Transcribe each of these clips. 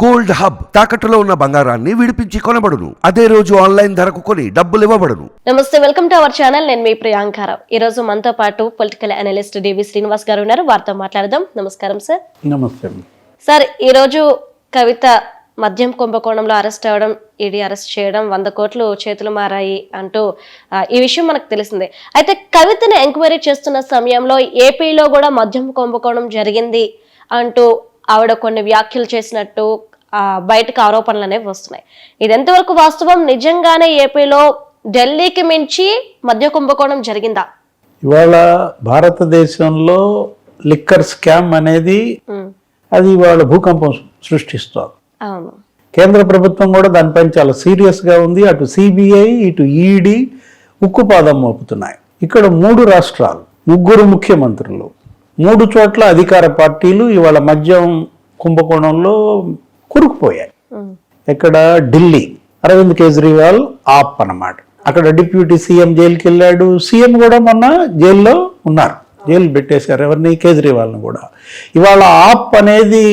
Gold hub తాకట్టులో ఉన్న బంగారాన్ని విడిపించి కొనబడును. అదే రోజు ఆన్లైన్ ధరకు కొని డబ్బులు ఇవ్వబడును. నమస్తే వెల్కమ్ టు అవర్ ఛానల్. నేను మీ ప్రియాంకారావు ఈ రోజు మనతో పాటు పొలిటికల్ అనలిస్ట్ డివి శ్రీనివాస్ గారు ఉన్నారు. వారితో మాట్లాడదాం. నమస్కారం సార్. నమస్తే. సార్ ఈ రోజు కవిత మద్యం కుంభకోణంలో అరెస్ట్ అవ్వడం ఈడీ అరెస్ట్ చేయడం వంద కోట్లు చేతులు మారాయి అంటూ ఈ విషయం మనకు తెలిసిందే. అయితే కవితను ఎంక్వైరీ చేస్తున్న సమయంలో ఏపీలో కూడా మద్యం కుంభకోణం జరిగింది అంటూ ఆవిడ కొన్ని వ్యాఖ్యలు చేసినట్టు బయటకు ఆరోపణలు అనేవి వస్తున్నాయి. ఇది ఎంతవరకు వాస్తవం? నిజంగానే ఏపీలో ఢిల్లీకి మించి మద్య కుంభకోణం జరిగిందా? ఇవాళ భారతదేశంలో లిక్కర్ స్కామ్ అనేది అది ఇవాళ భూకంపం సృష్టిస్తోంది. అవును. కేంద్ర ప్రభుత్వం కూడా దానిపైన చాలా సీరియస్గా ఉంది. అటు సిబిఐ ఇటు ఈడీ ఉక్కుపాదం మోపుతున్నాయి. ఇక్కడ మూడు రాష్ట్రాలు ముగ్గురు ముఖ్యమంత్రులు. మూడు చోట్ల అధికార పార్టీలు ఇవాళ మద్యం కుంభకోణంలో కురుకుపోయాయి. ఉమ్, ఎక్కడ ఢిల్లీ అరవింద్ కేజ్రీవాల్ ఆప్ అన్నమాట అక్కడ డిప్యూటీ సీఎం జైలుకి వెళ్ళాడు సీఎం కూడా మొన్న జైల్లో ఉన్నారు. జైలు పెట్టేశారు ఎవరిని? కేజ్రీవాల్ని కూడా. ఇవాళ ఆప్ అనేది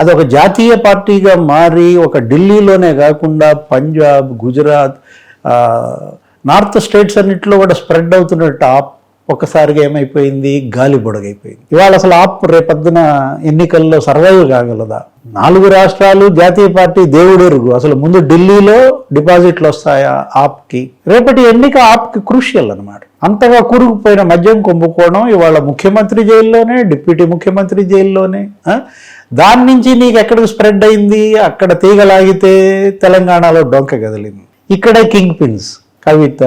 అది ఒక జాతీయ పార్టీగా మారి ఒక ఢిల్లీలోనే కాకుండా పంజాబ్ గుజరాత్ నార్త్ స్టేట్స్ అన్నింటిలో కూడా స్ప్రెడ్ అవుతున్నట్టు ఆప్ ఒక్కసారిగా ఏమైపోయింది? గాలి బుడగైపోయింది. ఇవాళ అసలు ఆప్ రేపొద్దున ఎన్నికల్లో సర్వైవ్ కాగలదా? నాలుగు రాష్ట్రాలు జాతీయ పార్టీ దేవుడెరుగు. అసలు ముందు ఢిల్లీలో డిపాజిట్లు వస్తాయా ఆప్కి? రేపటి ఎన్నిక ఆప్కి క్రూషియల్ అనమాట అంతగా కూరుకుపోయిన మద్యం కుంభకోణం ఇవాళ ముఖ్యమంత్రి జైల్లోనే డిప్యూటీ ముఖ్యమంత్రి జైల్లోనే దాని నుంచి నీకు ఎక్కడికి స్ప్రెడ్ అయింది? అక్కడ తీగలాగితే తెలంగాణలో డొంక కదిలింది. ఇక్కడే కింగ్ పిన్స్. కవిత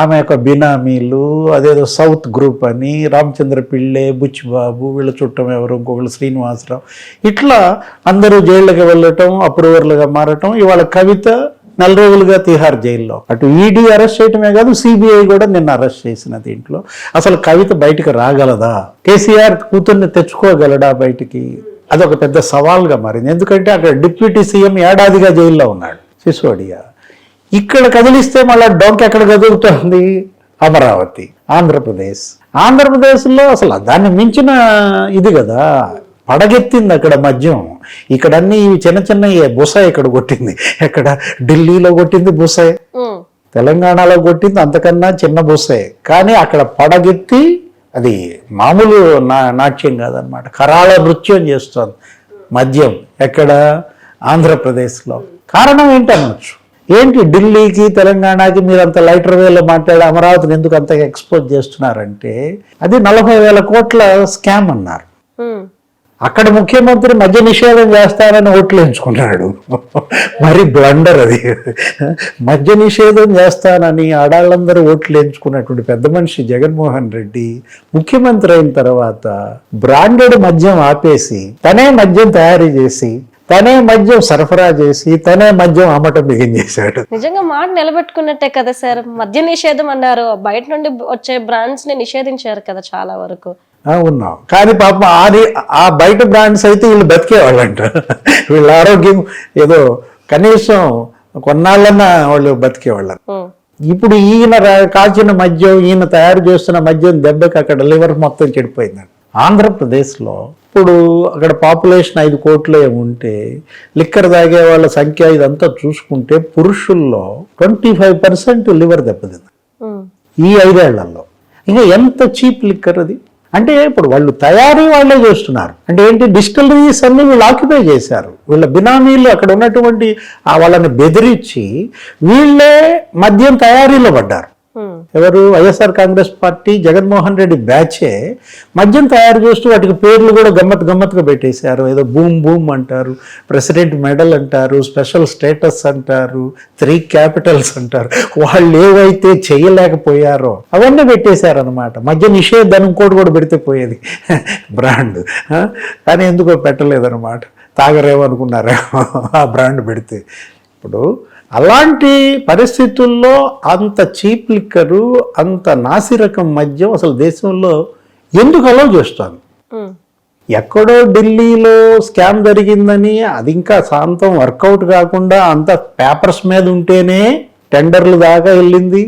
ఆమె యొక్క బినామీలు అదేదో సౌత్ గ్రూప్ అని రామచంద్ర పిళ్ళే బుచ్చిబాబు వీళ్ళ చుట్టం ఎవరు ఇంకొకళ్ళు శ్రీనివాసరావు. ఇట్లా అందరూ జైళ్ళకి వెళ్ళటం అప్రూవర్లుగా మారటం ఇవాళ కవిత నెల రోజులుగా తిహార్ జైల్లో. అటు ఈడీ అరెస్ట్ చేయటమే కాదు సిబిఐ కూడా నిన్న అరెస్ట్ చేసిన దీంట్లో. అసలు కవిత బయటకు రాగలదా? కేసీఆర్ కూతుర్ని తెచ్చుకోగలడా బయటికి? అదొక పెద్ద సవాల్గా మారింది. ఎందుకంటే అక్కడ డిప్యూటీ సీఎం ఏడాదిగా జైల్లో ఉన్నాడు. సిసోడియా. ఇక్కడ కదిలిస్తే మళ్ళీ డొంక ఎక్కడ కదులుతుంది? అమరావతి ఆంధ్రప్రదేశ్. ఆంధ్రప్రదేశ్లో అసలు దాన్ని మించిన ఇది కదా. పడగెత్తింది అక్కడ మద్యం. ఇక్కడ అన్ని చిన్న చిన్న బుస ఇక్కడ కొట్టింది. ఎక్కడ? ఢిల్లీలో కొట్టింది బుసే. ఉమ్, తెలంగాణలో కొట్టింది అంతకన్నా చిన్న బుసే. కానీ అక్కడ పడగెత్తి అది మామూలు నా నాట్యం కాదనమాట కరాళ నృత్యం చేస్తోంది మద్యం ఎక్కడ? ఆంధ్రప్రదేశ్లో. కారణం ఏంటనొచ్చు? ఏంటి ఢిల్లీకి తెలంగాణకి మీరు అంత లైటర్ వేలో మాట్లాడి అమరావతిని ఎందుకు అంత ఎక్స్పోజ్ చేస్తున్నారంటే అది నలభై వేల కోట్ల స్కామ్ అన్నారు. అక్కడ ముఖ్యమంత్రి మద్య నిషేధం చేస్తానని ఓట్లు ఎంచుకున్నాడు. మరి బ్లండర్ అది. మద్య నిషేధం చేస్తానని ఆడాళ్ళందరూ ఓట్లు ఎంచుకున్నటువంటి పెద్ద మనిషి జగన్మోహన్ రెడ్డి ముఖ్యమంత్రి అయిన తర్వాత బ్రాండెడ్ మద్యం ఆపేసి తనే మద్యం తయారు చేసి తనే మద్యం సరఫరా చేసి తనే మద్యం అమ్మటం బిగించేశాడు నిజంగా మాట నిలబెట్టుకున్నట్టే కదా సార్. మద్య నిషేధం అన్నారు. బయట నుండి వచ్చే బ్రాండ్స్ని నిషేధించారు కదా చాలా వరకు. ఉన్నాం. కానీ పాపం అది ఆ బయట బ్రాండ్స్ అయితే వీళ్ళు బతికేవాళ్ళంట. వీళ్ళ ఆరోగ్యం ఏదో కనీసం కొన్నాళ్ళన్నా వాళ్ళు బతికేవాళ్ళం. ఇప్పుడు ఈయన కాచిన మద్యం ఈయన తయారు చేస్తున్న మద్యం దెబ్బకి అక్కడ లివర్ మొత్తం చెడిపోయిందండి ఆంధ్రప్రదేశ్లో ఇప్పుడు అక్కడ పాపులేషన్ ఐదు కోట్లే ఉంటే లిక్కర్ తాగే వాళ్ళ సంఖ్య ఇదంతా చూసుకుంటే పురుషుల్లో ట్వంటీ ఫైవ్ పర్సెంట్ లివర్ దెబ్బతింది. ఈ ఐదేళ్ళలో. ఇంకా ఎంత చీప్ లిక్కర్ అది? అంటే ఇప్పుడు వాళ్ళు తయారీ వాళ్ళే చేస్తున్నారు. అంటే ఏంటి? డిస్టిలరీస్ అన్ని వీళ్ళు ఆక్యుపై చేశారు. వీళ్ళ బినామీలు అక్కడ ఉన్నటువంటి ఆ వాళ్ళని బెదిరించి వీళ్ళే మద్యం తయారీలో పడ్డారు. ఎవరు వైఎస్ఆర్ కాంగ్రెస్ పార్టీ జగన్మోహన్ రెడ్డి బ్యాచే మద్యం తయారు చేస్తూ వాటికి పేర్లు కూడా గమ్మత్ గమ్మత్తుగా పెట్టేశారు. ఏదో బూమ్ బూమ్ అంటారు ప్రెసిడెంట్ మెడల్ అంటారు స్పెషల్ స్టేటస్ అంటారు త్రీ క్యాపిటల్స్ అంటారు. వాళ్ళు ఏవైతే చేయలేకపోయారో అవన్నీ పెట్టేశారు అనమాట మద్య నిషేధం ఇంకోటి కూడా పెడితే పోయేది. బ్రాండ్. కానీ ఎందుకో పెట్టలేదన్నమాట. తాగరేమో అనుకున్నారేమో ఆ బ్రాండ్ పెడితే. ఇప్పుడు అలాంటి పరిస్థితుల్లో అంత చీప్ లిక్కరు అంత నాసిరకం మద్యం అసలు దేశంలో ఎందుకు అలౌ చేస్తాను? ఎక్కడో ఢిల్లీలో స్కామ్ జరిగిందని అది ఇంకా శాంతం వర్కౌట్ కాకుండా అంత పేపర్స్ మీద ఉంటేనే టెండర్లు దాకా వెళ్ళింది.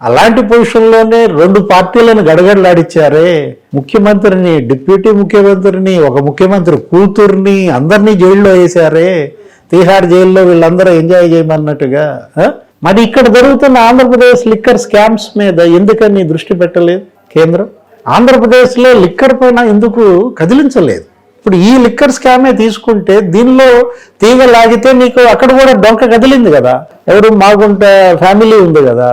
అలాంటి పొజిషన్లోనే రెండు పార్టీలను గడగడలాడిచ్చారే. ముఖ్యమంత్రిని డిప్యూటీ ముఖ్యమంత్రిని ఒక ముఖ్యమంత్రి కూతుర్ని అందరినీ జైల్లో వేశారే. తీహార్ జైల్లో వీళ్ళందరూ ఎంజాయ్ చేయమన్నట్టుగా మరి ఇక్కడ జరుగుతున్న ఆంధ్రప్రదేశ్ లిక్కర్ స్కామ్స్ మీద ఎందుకని దృష్టి పెట్టలేదు కేంద్రం? ఆంధ్రప్రదేశ్లో లిక్కర్ పైన ఎందుకు కదిలించలేదు? ఇప్పుడు ఈ లిక్కర్ స్కామే తీసుకుంటే దీనిలో తీగ లాగితే నీకు అక్కడ కూడా డొంక కదిలింది కదా. ఎవరు మాగుంట ఫ్యామిలీ ఉంది కదా.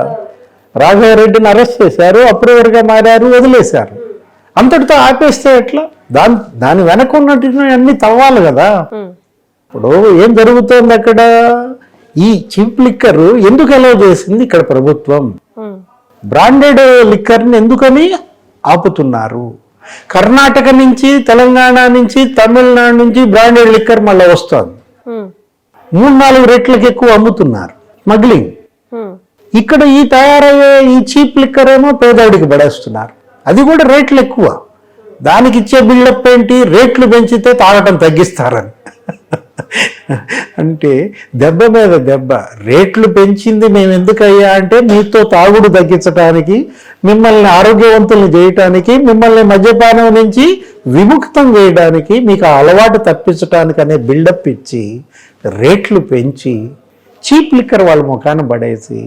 రాఘవరెడ్డిని అరెస్ట్ చేశారు అప్రూవర్గా మారారు వదిలేశారు. అంతటితో ఆపేస్తే ఎట్లా? దాని దాని వెనక ఉన్నటువంటి అన్ని తవ్వాలి కదా. ఇప్పుడు ఏం జరుగుతోంది అక్కడ? ఈ చీప్ లిక్కర్ ఎందుకు అలౌ చేసింది ఇక్కడ ప్రభుత్వం? బ్రాండెడ్ లిక్కర్ని ఎందుకని ఆపుతున్నారు? కర్ణాటక నుంచి తెలంగాణ నుంచి తమిళనాడు నుంచి బ్రాండెడ్ లిక్కర్ మళ్ళీ వస్తుంది. మూడు నాలుగు రెట్లకి ఎక్కువ అమ్ముతున్నారు స్మగ్లింగ్ ఇక్కడ ఈ తయారయ్యే ఈ చీప్ లిక్కర్ ఏమో పేదవాడికి పడేస్తున్నారు. అది కూడా రేట్లు ఎక్కువ. దానికి ఇచ్చే బిల్డప్ ఏంటి? రేట్లు పెంచితే తాగటం తగ్గిస్తారని. అంటే దెబ్బ మీద దెబ్బ రేట్లు పెంచింది మేము ఎందుకయ్యా అంటే మీతో తాగుడు తగ్గించడానికి మిమ్మల్ని ఆరోగ్యవంతుల్ని చేయటానికి మిమ్మల్ని మద్యపానం నుంచి విముక్తం చేయడానికి మీకు అలవాటు తప్పించడానికి అనే బిల్డప్ ఇచ్చి రేట్లు పెంచి చీప్ లిక్కర్ వాళ్ళ ముఖాన పడేసి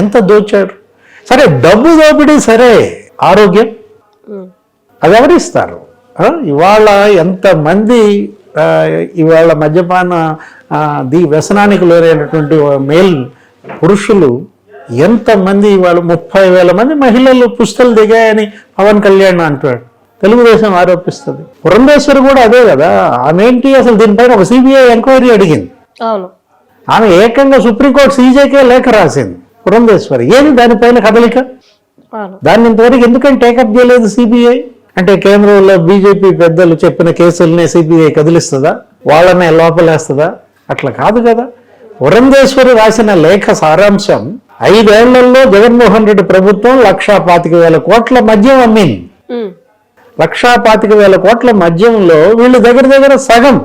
ఎంత దోచారు? సరే డబ్బు దోపిడీ సరే ఆరోగ్యం. అది ఎవరిస్తారు? ఇవాళ ఎంతమంది ఇవాళ మద్యపాన ది వ్యసనానికి లోనైనటువంటి మేల్ పురుషులు ఎంతమంది ఇవాళ ముప్పై వేల మంది మహిళలు పుస్తలు దిగాయని పవన్ కళ్యాణ్ అంటాడు తెలుగుదేశం ఆరోపిస్తుంది. పురంధేశ్వరి కూడా అదే కదా ఆమె ఏంటి అసలు దీనిపైన ఒక సిబిఐ ఎంక్వైరీ అడిగింది. అవును. ఆమె ఏకంగా సుప్రీంకోర్టు సీజేకే లేఖ రాసింది పురంధేశ్వరి. ఏది దానిపైన కదలిక? దాన్ని ఇంతవరకు ఎందుకని టేకప్ చేయలేదు సిబిఐ? అంటే కేంద్రంలో బీజేపీ పెద్దలు చెప్పిన కేసులనే సిబిఐ కదిలిస్తుందా? వాళ్ళనే లోపలేస్తుందా? అట్లా కాదు కదా. పురంధేశ్వరి రాసిన లేఖ సారాంశం ఐదేళ్ళలో జగన్మోహన్ రెడ్డి ప్రభుత్వం లక్షా పాతిక వేల కోట్ల మద్యం అమ్మింది. లక్షా పాతిక వేల కోట్ల మద్యంలో వీళ్ళు దగ్గర దగ్గర సగం.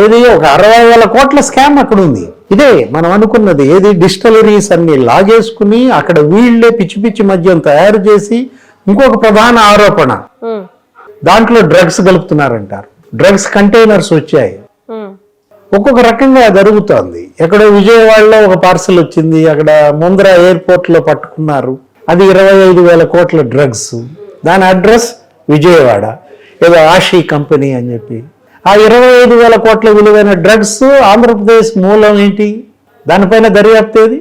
ఏది? ఒక అరవై వేల కోట్ల స్కామ్ అక్కడ ఉంది ఇదే మనం అనుకున్నది. ఏది? డిస్టలరీస్ అన్ని లాగేసుకుని అక్కడ వీళ్ళే పిచ్చి పిచ్చి మద్యం తయారు చేసి ఇంకొక ప్రధాన ఆరోపణ. దాంట్లో డ్రగ్స్ కలుపుతున్నారంటారు డ్రగ్స్ కంటైనర్స్ వచ్చాయి. ఒక్కొక్క రకంగా జరుగుతోంది. ఎక్కడో విజయవాడలో ఒక పార్సల్ వచ్చింది. అక్కడ ముంద్రా ఎయిర్పోర్ట్లో పట్టుకున్నారు. అది ఇరవై ఐదు వేల కోట్ల డ్రగ్స్. దాని అడ్రస్ విజయవాడ. ఏదో ఆషీ కంపెనీ అని చెప్పి. ఆ ఇరవై ఐదు వేల కోట్ల విలువైన డ్రగ్స్ ఆంధ్రప్రదేశ్ మూలం ఏంటి? దానిపైన దర్యాప్తు ఏది?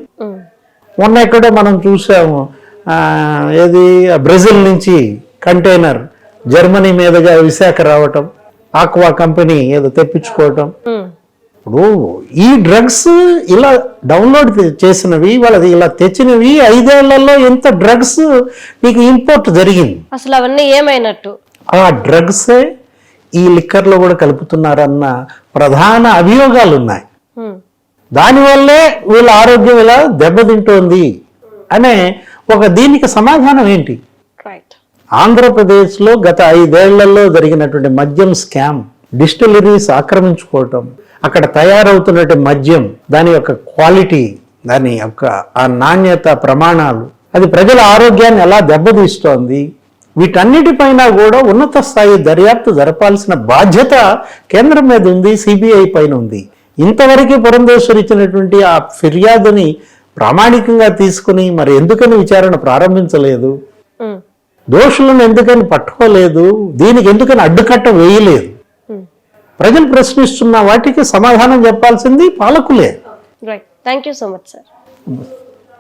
మొన్న ఎక్కడో మనం చూసాము. ఏది? బ్రెజిల్ నుంచి కంటైనర్ జర్మనీ మీదుగా విశాఖ రావటం ఆక్వా కంపెనీ ఏదో తెప్పించుకోవటం. ఇప్పుడు ఈ డ్రగ్స్ ఇలా డౌన్లోడ్ చేసినవి వాళ్ళది ఇలా తెచ్చినవి ఐదేళ్ళలో ఎంత డ్రగ్స్ నీకు ఇంపోర్ట్ జరిగింది. అసలు అవన్నీ ఏమైనట్టు? ఆ డ్రగ్సే ఈ లిక్కర్లో కూడా కలుపుతున్నారన్న ప్రధాన అభియోగాలు ఉన్నాయి దానివల్లే వీళ్ళ ఆరోగ్యం ఇలా దెబ్బతింటోంది. అనే ఒక దీనికి సమాధానం ఏంటి? ఆంధ్రప్రదేశ్లో గత ఐదేళ్ళలో జరిగినటువంటి మద్యం స్కామ్ డిస్టిలరీస్ ఆక్రమించుకోవటం అక్కడ తయారవుతున్నటువంటి మద్యం దాని యొక్క క్వాలిటీ దాని యొక్క ఆ నాణ్యత ప్రమాణాలు అది ప్రజల ఆరోగ్యాన్ని ఎలా దెబ్బతీస్తోంది? వీటన్నిటిపైన కూడా ఉన్నత స్థాయి దర్యాప్తు జరపాల్సిన బాధ్యత కేంద్రం మీద ఉంది సిబిఐ పైన ఉంది. ఇంతవరకు పురంధేశ్వరి ఇచ్చినటువంటి ఆ ఫిర్యాదుని ప్రామాణికంగా తీసుకుని మరి ఎందుకని విచారణ ప్రారంభించలేదు? దోషులను ఎందుకని పట్టుకోలేదు? దీనికి ఎందుకని అడ్డుకట్ట వేయలేదు? ప్రజలు ప్రశ్నిస్తున్న వాటికి సమాధానం చెప్పాల్సింది పాలకులే. Thank you so much sir